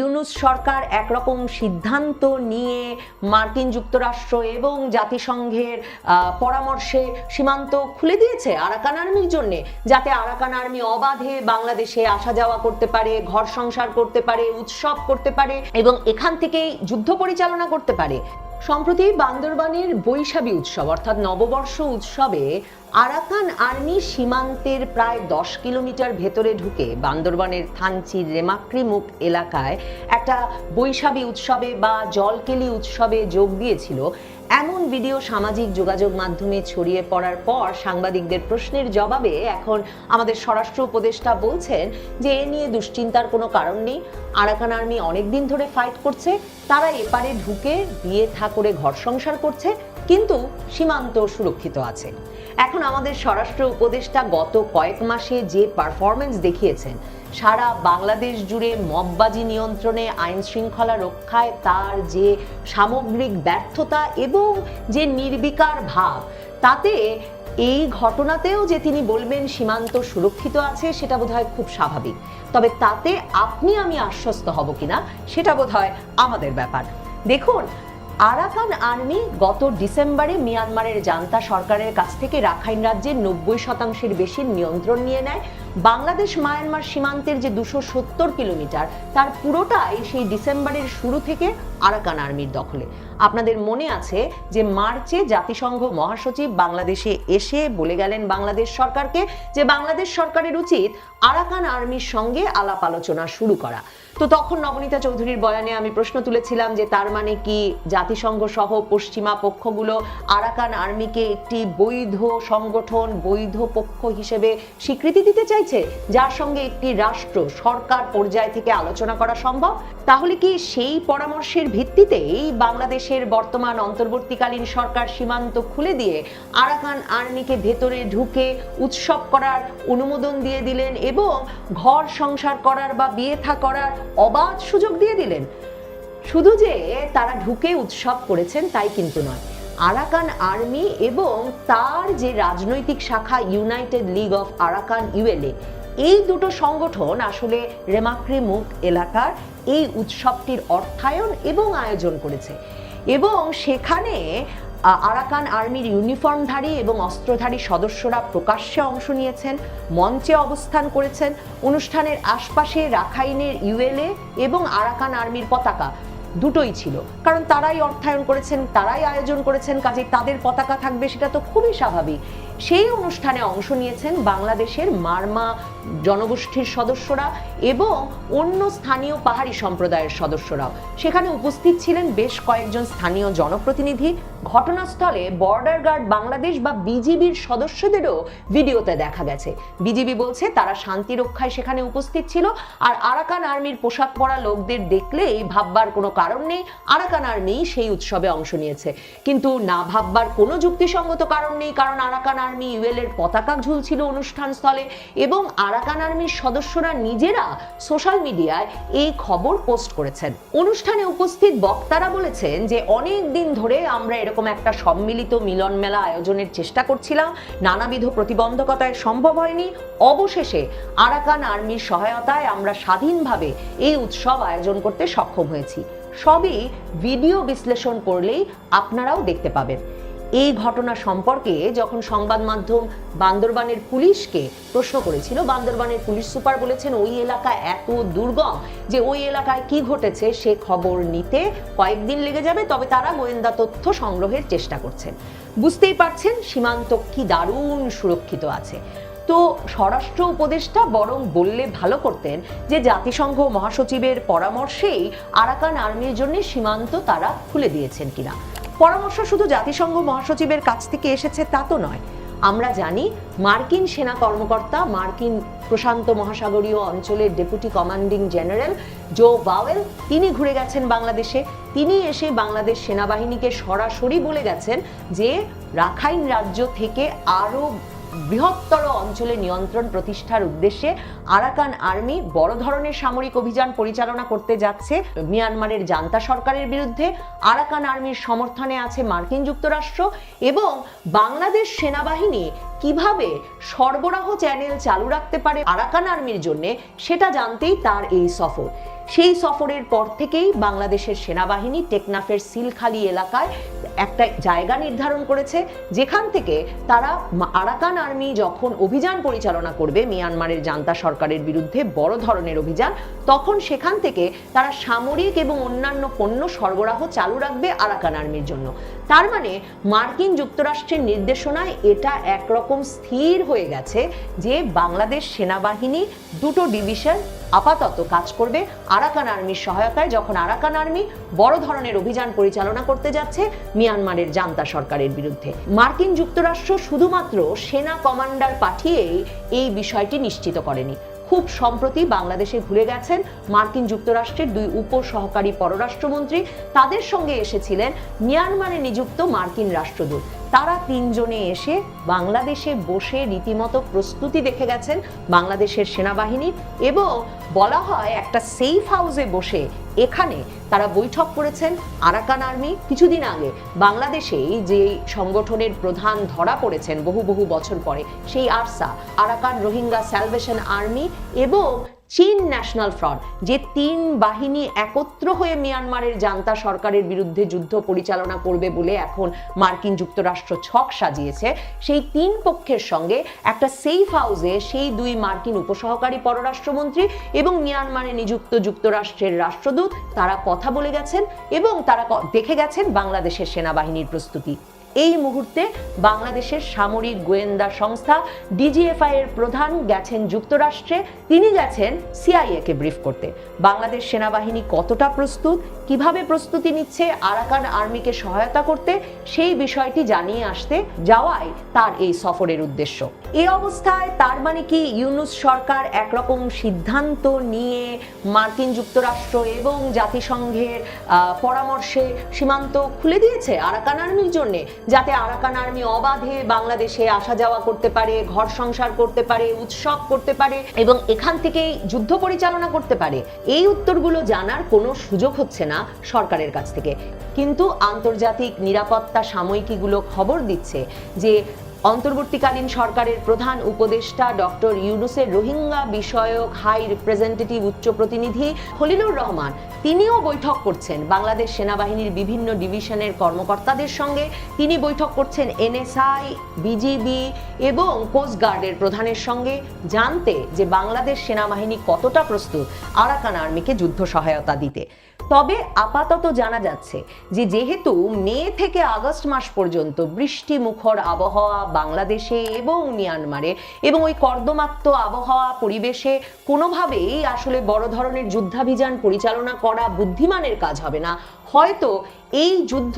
ইউনুস সরকার একরকম সিদ্ধান্ত নিয়ে মার্কিন যুক্তরাষ্ট্র এবং জাতিসংঘের পরামর্শে সীমান্ত খুলে দিয়েছে আরাকান আর্মির জন্যে, যাতে আরাকান আর্মি অবাধে বাংলাদেশে আসা যাওয়া করতে পারে, ঘর সংসার করতে পারে, উৎসব করতে পারে এবং এখান থেকেই যুদ্ধ পরিচালনা করতে পারে। সম্প্রতি বান্দরবানের বৈশাখী উৎসব, অর্থাৎ নববর্ষ উৎসবে আরাকান আর্মি সীমান্তের প্রায় দশ কিলোমিটার ভেতরে ঢুকে বান্দরবানের থানচির রেমাক্রিমুখ এলাকায় একটা বৈশাখী উৎসবে বা জলকেলি উৎসবে যোগ দিয়েছিল এমন ভিডিও সামাজিক যোগাযোগ মাধ্যমে ছড়িয়ে পড়ার পর সাংবাদিকদের প্রশ্নের জবাবে এখন আমাদের স্বরাষ্ট্র উপদেষ্টা বলছেন যে এ নিয়ে দুশ্চিন্তার কোনো কারণ নেই। আরাকান আর্মি অনেকদিন ধরে ফাইট করছে, তারা এপারে ঢুকে বিয়ে থা করে ঘর সংসার করছে, কিন্তু সীমান্ত সুরক্ষিত আছে। এখন আমাদের স্বরাষ্ট্র উপদেষ্টা গত কয়েক মাসে যে পারফরমেন্স দেখিয়েছেন সারা বাংলাদেশ জুড়ে মববাজি নিয়ন্ত্রণে আইন শৃঙ্খলা রক্ষায় তার যে সামগ্রিক ব্যর্থতা এবং যে নির্বিকার ভাব, তাতে এই ঘটনাতেও যে তিনি বলবেন সীমান্ত সুরক্ষিত আছে, সেটা বোধহয় খুব স্বাভাবিক। তবে তাতে আপনি আমি আশ্বস্ত হব কিনা, সেটা বোধহয় আমাদের ব্যাপার। দেখুন আরাকান আর্মি গত ডিসেম্বরে মিয়ানমারের জান্তা সরকারের কাছ থেকে রাখাইন রাজ্যের নব্বই শতাংশের বেশি নিয়ন্ত্রণ নিয়ে নেয়। বাংলাদেশ মায়ানমার সীমান্তের যে দুশো সত্তর কিলোমিটার, তার পুরোটাই সেই ডিসেম্বরের শুরু থেকে আরাকান আর্মির দখলে। আপনাদের মনে আছে যে মার্চে জাতিসংঘ মহাসচিব বাংলাদেশে এসে বলে গেলেন বাংলাদেশ সরকারকে যে বাংলাদেশ সরকারের উচিত আরাকান আর্মির সঙ্গে আলাপ আলোচনা শুরু করা। তো তখন নবনীতা চৌধুরীর বয়ানে আমি প্রশ্ন তুলেছিলাম যে তার মানে কি জাতিসংঘ সহ পশ্চিমা পক্ষগুলো আরাকান আর্মিকে একটি বৈধ সংগঠন, বৈধ পক্ষ হিসেবে স্বীকৃতি দিতে চাইছে, যার সঙ্গে একটি রাষ্ট্র সরকার পর্যায় থেকে আলোচনা করা সম্ভব? তাহলে কি সেই পরামর্শের ভিত্তিতেই বাংলাদেশের বর্তমান অন্তর্বর্তীকালীন সরকার সীমান্ত খুলে দিয়ে আরাকান আর্মিকে ভেতরে ঢুকে উৎসব করার অনুমোদন দিয়ে দিলেন এবং ঘর সংসার করার বা বিয়ে থা করার অবাধ সুযোগ দিয়ে দিলেন? শুধু যে তারা ঢুকে উৎসব করেছেন তাই কিন্তু নয়। আরাকান আর্মি এবং তার যে রাজনৈতিক শাখা united league of Arakan ULA এই দুটো সংগঠন আসলে রেমাক্রি মুখ এলাকার এই উৎসবটির অর্থায়ন এবং আয়োজন করেছে। এবং সেখানে আরাকান আর্মির ইউনিফর্মধারী এবং অস্ত্রধারী সদস্যরা প্রকাশ্যে অংশ নিয়েছেন, মঞ্চে অবস্থান করেছেন। অনুষ্ঠানের আশপাশে রাখাইনের ইউএলএ এবং আরাকান আর্মির পতাকা দুটোই ছিল। কারণ তারাই অর্থায়ন করেছেন, তারাই আয়োজন করেছেন কাজে তাদের পতাকা থাকবে সেটা তো খুবই স্বাভাবিক। সেই অনুষ্ঠানে অংশ নিয়েছেন বাংলাদেশের মারমা জনগোষ্ঠীর সদস্যরা এবং অন্য স্থানীয় পাহাড়ি সম্প্রদায়ের সদস্যরাও। সেখানে উপস্থিত ছিলেন বেশ কয়েকজন স্থানীয় জনপ্রতিনিধি। ঘটনাস্থলে বর্ডার গার্ড বাংলাদেশ বা বিজিবির সদস্যদেরও ভিডিওতে দেখা গেছে। বিজিবি বলছে, তারা শান্তি রক্ষায় সেখানে উপস্থিত ছিল। আর আরাকান আর্মির পোশাক পরা লোকদের দেখলেই ভাববার কোনো কারণ নেই। আরাকান আর্মি সেই উৎসবে অংশ নিয়েছে। কিন্তু না ভাববার কোনো যুক্তিসঙ্গত কারণ নেই, কারণ আরাকান আর্মি ইউএল এর পতাকা ঝুলছিল অনুষ্ঠান স্থলে এবং আরাকান আর্মির সদস্যরা নিজেরা সোশ্যাল মিডিয়ায় এই খবর পোস্ট করেছেন। অনুষ্ঠানে উপস্থিত বক্তারা বলেছেন যে অনেক দিন ধরে আমরা এরকম একটা সম্মিলিত মিলন মেলা আয়োজনের চেষ্টা করছিলাম। নানাবিধ প্রতিবন্ধকতায় সম্ভব হয়নি। অবশেষে আরাকান আর্মির সহায়তায় আমরা স্বাধীনভাবে এই উৎসব আয়োজন করতে সক্ষম হয়েছি। সবই ভিডিও বিশ্লেষণ করলেই আপনারাও দেখতে পাবেন। এই ঘটনা সম্পর্কে যখন সংবাদ মাধ্যম বান্দরবানের পুলিশকে প্রশ্ন করেছিল, বান্দরবানের পুলিশ সুপার বলেছেন, ওই এলাকা এত দুর্গম যে ওই এলাকায় কি ঘটেছে সে খবর নিতে কয়েকদিন লেগে যাবে, তবে তারা গোয়েন্দা তথ্য সংগ্রহের চেষ্টা করছেন। বুঝতেই পারছেন, সীমান্ত কি দারুণ সুরক্ষিত আছে। তো স্বরাষ্ট্র উপদেষ্টা বরং বললে ভালো করতেন যে জাতিসংঘ মহাসচিবের পরামর্শেই আরাকান আর্মির জন্য সীমান্ত তারা খুলে দিয়েছেন কিনা। পরামর্শ শুধু জাতিসংঘ মহাসচিবের কাছ থেকে এসেছে তা তো নয়। আমরা জানি মার্কিন সেনা কর্মকর্তা, মার্কিন প্রশান্ত মহাসাগরীয় অঞ্চলের deputy commanding general Joe Bowell, তিনি ঘুরে গেছেন বাংলাদেশে। তিনি এসে বাংলাদেশ সেনাবাহিনীকে সরাসরি বলে গেছেন যে রাখাইন রাজ্য থেকে আরও বৃহত্তর অঞ্চলে নিয়ন্ত্রণ প্রতিষ্ঠার উদ্দেশ্যে আরাকান আর্মি বড় ধরনের সামরিক অভিযান পরিচালনা করতে যাচ্ছে। মিয়ানমারের জান্তা সরকারের বিরুদ্ধে আরাকান আর্মির সমর্থনে আছে মার্কিন যুক্তরাষ্ট্র এবং বাংলাদেশ সেনাবাহিনী। কীভাবে সরবরাহ চ্যানেল চালু রাখতে পারে আরাকান আর্মির জন্য, সেটা জানতেই তার এই সফর। সেই সফরের পর থেকেই বাংলাদেশের সেনাবাহিনী টেকনাফের সিলখালি এলাকায় একটা জায়গা নির্ধারণ করেছে, যেখান থেকে তারা আরাকান আর্মি যখন অভিযান পরিচালনা করবে মিয়ানমারের জান্তা সরকারের বিরুদ্ধে বড় ধরনের অভিযান, তখন সেখান থেকে তারা সামরিক এবং অন্যান্য পণ্য সরবরাহ চালু রাখবে আরাকান আর্মির জন্য। তার মানে মার্কিন যুক্তরাষ্ট্রের নির্দেশনায় এটা একরকম স্থির হয়ে গেছে যে বাংলাদেশ সেনাবাহিনী দুটো ডিভিশন আপাতত কাজ করবে আরাকান আর্মির সহায়তায় যখন আরাকান আর্মি বড় ধরনের অভিযান পরিচালনা করতে যাচ্ছে মিয়ানমারের জান্তা সরকারের বিরুদ্ধে। মার্কিন যুক্তরাষ্ট্র শুধুমাত্র সেনা কমান্ডার পাঠিয়েই এই বিষয়টি নিশ্চিত করেনি। খুব সম্প্রতি বাংলাদেশে ঘুরে গেছেন মার্কিন যুক্তরাষ্ট্রের দুই উপ সহকারী পররাষ্ট্রমন্ত্রী। তাদের সঙ্গে এসেছিলেন মিয়ানমারে নিযুক্ত মার্কিন রাষ্ট্রদূত। তারা তিনজনে এসে বাংলাদেশে বসে রীতিমতো প্রস্তুতি দেখে গেছেন বাংলাদেশের সেনাবাহিনীর এবং বলা হয় একটা সেফ হাউসে বসে এখানে তারা বৈঠক করেছেন আরাকান আর্মি। কিছুদিন আগে বাংলাদেশেই যে সংগঠনের প্রধান ধরা পড়েছেন বহু বহু বছর পরে, সেই ARSA, Arakan Rohingya salvation army এবং চীন ন্যাশনাল ফ্রন্ট, যে তিন বাহিনী একত্র হয়ে মিয়ানমারের জান্তা সরকারের বিরুদ্ধে যুদ্ধ পরিচালনা করবে বলে এখন মার্কিন যুক্তরাষ্ট্র ছক সাজিয়েছে, সেই তিন পক্ষের সঙ্গে একটা সেফ হাউসে সেই দুই মার্কিন উপসহকারী পররাষ্ট্রমন্ত্রী এবং মিয়ানমারে নিযুক্ত যুক্তরাষ্ট্রের রাষ্ট্রদূত, তারা কথা বলে গেছেন এবং তারা দেখে গেছেন বাংলাদেশের সেনাবাহিনীর প্রস্তুতি। এই মুহূর্তে বাংলাদেশের সামরিক গোয়েন্দা সংস্থা ডিজিএফআই এর প্রধান গেছেন যুক্তরাষ্ট্রে। তিনি গেছেন সিআইএ কে ব্রিফ করতে। বাংলাদেশ সেনাবাহিনী কতটা প্রস্তুত, কীভাবে প্রস্তুতি নিচ্ছে, আরাকান আর্মিকে সহায়তা করতে, সেই বিষয়টি জানিয়ে আসতে যাওয়াই তার এই সফরের উদ্দেশ্য। এ অবস্থায় তার মানে কি? ইউনুস সরকার একরকম সিদ্ধান্ত নিয়ে মার্কিন যুক্তরাষ্ট্র এবং জাতিসংঘের পরামর্শে সীমান্ত খুলে দিয়েছে আরাকান আর্মির জন্য। যাতে আরাকান আর্মি অবাধে বাংলাদেশে আসা যাওয়া করতে পারে, ঘর সংসার করতে পারে, উৎসব করতে পারে এবং এখান থেকেই যুদ্ধ পরিচালনা করতে পারে, এই উত্তরগুলো জানার কোনো সুযোগ হচ্ছে না সরকারের কাছ থেকে। কিন্তু আন্তর্জাতিক নিরাপত্তা সাময়িকীগুলো খবর দিচ্ছে যে অন্তর্বর্তীকালীন সরকারের প্রধান উপদেষ্টা ডক্টর ইউনুসের রোহিঙ্গা বিষয়ক হাই রিপ্রেজেন্টেটিভ উচ্চ প্রতিনিধি খলিলুর রহমান। তিনিও বৈঠক করছেন বাংলাদেশ সেনাবাহিনীর বিভিন্ন ডিভিশনের কর্মকর্তাদের সঙ্গে। তিনি বৈঠক করছেন এনএসআই, বিজিবি এবং কোস্টগার্ডের প্রধানের সঙ্গে জানতে যে বাংলাদেশ সেনাবাহিনী কতটা প্রস্তুত আরাকান আর্মিকে যুদ্ধ সহায়তা দিতে। তবে আপাতত জানা যাচ্ছে যে যেহেতু মে থেকে আগস্ট মাস পর্যন্ত বৃষ্টি মুখর আবহাওয়া বাংলাদেশে এবং মিয়ানমারে এবং ওই কর্দমাক্ত আবহাওয়া পরিবেশে কোনোভাবেই আসলে বড় ধরনের যুদ্ধাভিযান পরিচালনা করা বুদ্ধিমানের কাজ হবে না। হয়তো এই যুদ্ধ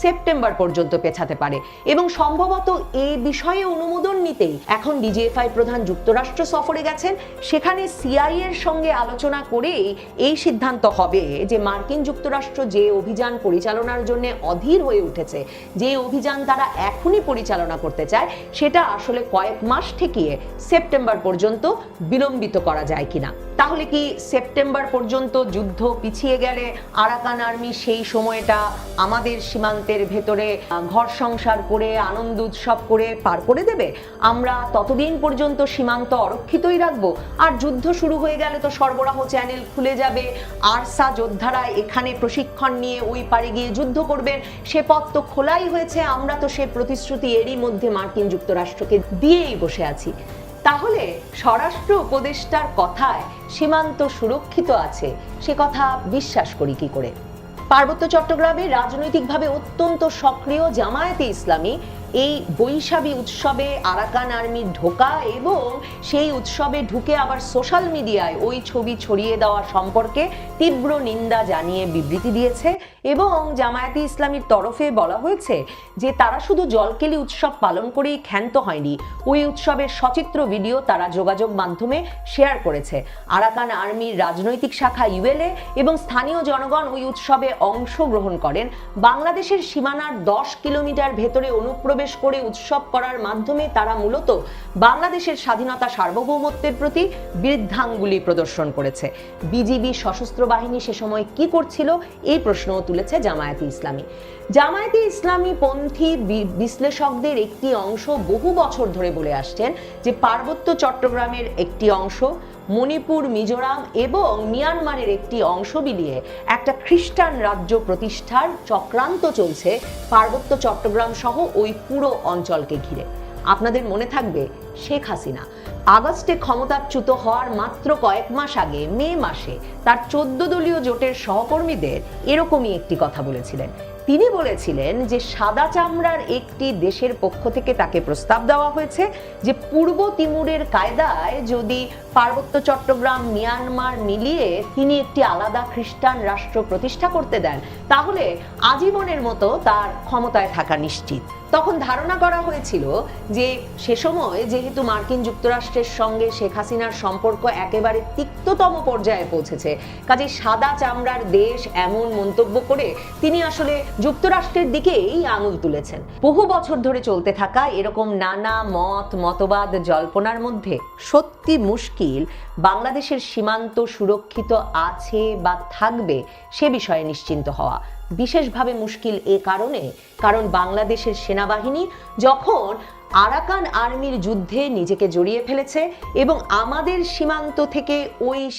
সেপ্টেম্বর পর্যন্ত পেছাতে পারে এবং সম্ভবত এই বিষয়ে অনুমোদন নিতেই এখন ডিজিএফআই প্রধান যুক্তরাষ্ট্র সফরে গেছেন। সেখানে সিআই এর সঙ্গে আলোচনা করেই এই সিদ্ধান্ত হবে যে মার্কিন যুক্তরাষ্ট্র যে অভিযান পরিচালনার জন্য অধীর হয়ে উঠেছে, যে অভিযান তারা এখনই পরিচালনা করতে চায়, সেটা আসলে কয়েক মাস ঠেকিয়ে সেপ্টেম্বর পর্যন্ত বিলম্বিত করা যায় কিনা। তাহলে কি সেপ্টেম্বর পর্যন্ত যুদ্ধ পিছিয়ে গেলে আরাকান আর্মি সেই সময়টা আমাদের সীমান্তের ভেতরে ঘর সংসার করে, আনন্দ উৎসব করে পার করে দেবে? আমরা ততদিন পর্যন্ত সীমান্ত অরক্ষিতই রাখব। আর যুদ্ধ শুরু হয়ে গেলে তো সরবরাহ চ্যানেল খুলে যাবে। আরসা যোদ্ধারা এখানে প্রশিক্ষণ নিয়ে ওই পারে গিয়ে যুদ্ধ করবেন। সে পথ তো খোলাই হয়েছে, আমরা তো সে প্রতিশ্রুতি এরই মধ্যে মার্কিন যুক্তরাষ্ট্রকে দিয়েই বসে আছি। তাহলে স্বরাষ্ট্র উপদেষ্টার কথায় সীমান্ত সুরক্ষিত আছে, সে কথা বিশ্বাস করি কি করে? পার্বত্য চট্টগ্রামে রাজনৈতিকভাবে অত্যন্ত সক্রিয় জামায়াতে ইসলামী এই বৈশাখী উৎসবে আরাকান আর্মির ঢোকা এবং সেই উৎসবে ঢুকে আবার সোশ্যাল মিডিয়ায় ওই ছবি ছড়িয়ে দেওয়া সম্পর্কে তীব্র নিন্দা জানিয়ে বিবৃতি দিয়েছে এবং জামায়াতে ইসলামীর তরফে বলা হয়েছে যে তারা শুধু জলকেলি উৎসব পালন করেই ক্ষান্ত হয়নি। ওই উৎসবের সচিত্র ভিডিও তারা যোগাযোগ মাধ্যমে শেয়ার করেছে। আরাকান আর্মির রাজনৈতিক শাখা ইউএলএ এবং স্থানীয় জনগণ ওই উৎসবে অংশগ্রহণ করেন। বাংলাদেশের সীমানার দশ কিলোমিটার ভেতরে অনুপ্রবেশ করে উৎসব করার মাধ্যমে তারা মূলত বাংলাদেশের স্বাধীনতা সার্বভৌমত্বের প্রতি বৃদ্ধাঙ্গুলি প্রদর্শন করেছে। বিজিবি সশস্ত্র বাহিনী সে সময় কি করছিল, এই প্রশ্নও তুলেছে জামায়াতে ইসলামী। জামায়াতে ইসলামী পন্থী বিশ্লেষকদের একটি অংশ বহু বছর ধরে বলে আসছেন যে পার্বত্য চট্টগ্রামের একটি অংশ মণিপুর, মিজোরাম এবং মিয়ানমারের একটি অংশ মিলিয়ে একটা খ্রিস্টান রাজ্য প্রতিষ্ঠার চক্রান্ত চলছে পার্বত্য চট্টগ্রাম সহ ওই পুরো অঞ্চলকে ঘিরে। আপনাদের মনে থাকবে শেখ হাসিনা। আগস্টে ক্ষমতাচ্যুত হওয়ার মাত্র কয়েক মাস আগে, মে মাসে, তার চোদ্দ দলীয় জোটের সহকর্মীদের এরকমই একটি কথা বলেছিলেন। তিনি বলেছিলেন যে সাদা চামড়ার একটি দেশের পক্ষ থেকে তাকে প্রস্তাব দেওয়া হয়েছে যে পূর্ব তিমুরের কায়দায় যদি পার্বত্য চট্টগ্রাম, মিয়ানমার মিলিয়ে তিনি একটি আলাদা খ্রিস্টান রাষ্ট্র প্রতিষ্ঠা করতে দেন, তাহলে আজীবনের মতো তার ক্ষমতায় থাকা নিশ্চিত। তখন ধারণা করা হয়েছিল যে সে সময় যেহেতু মার্কিন যুক্তরাষ্ট্রের সঙ্গে শেখ হাসিনার সম্পর্ক একেবারে তিক্ততম পর্যায়ে পৌঁছেছে কাজে সাদা চামড়ার দেশ এমন মন্তব্য করে তিনি আসলে যুক্তরাষ্ট্রের দিকেই আঙুল তুলেছেন। বহু বছর ধরে চলতে থাকা এরকম নানা মত, মতবাদ, জল্পনার মধ্যে সত্যি মুশকিল বাংলাদেশের সীমান্ত সুরক্ষিত আছে বা থাকবে সে বিষয়ে নিশ্চিন্ত হওয়া। বিশেষভাবে মুশকিল এ কারণে, কারণ বাংলাদেশের সেনাবাহিনী যখন আরাকান আর্মির যুদ্ধে নিজেকে জড়িয়ে ফেলেছে এবং আমাদের সীমান্ত থেকে ওই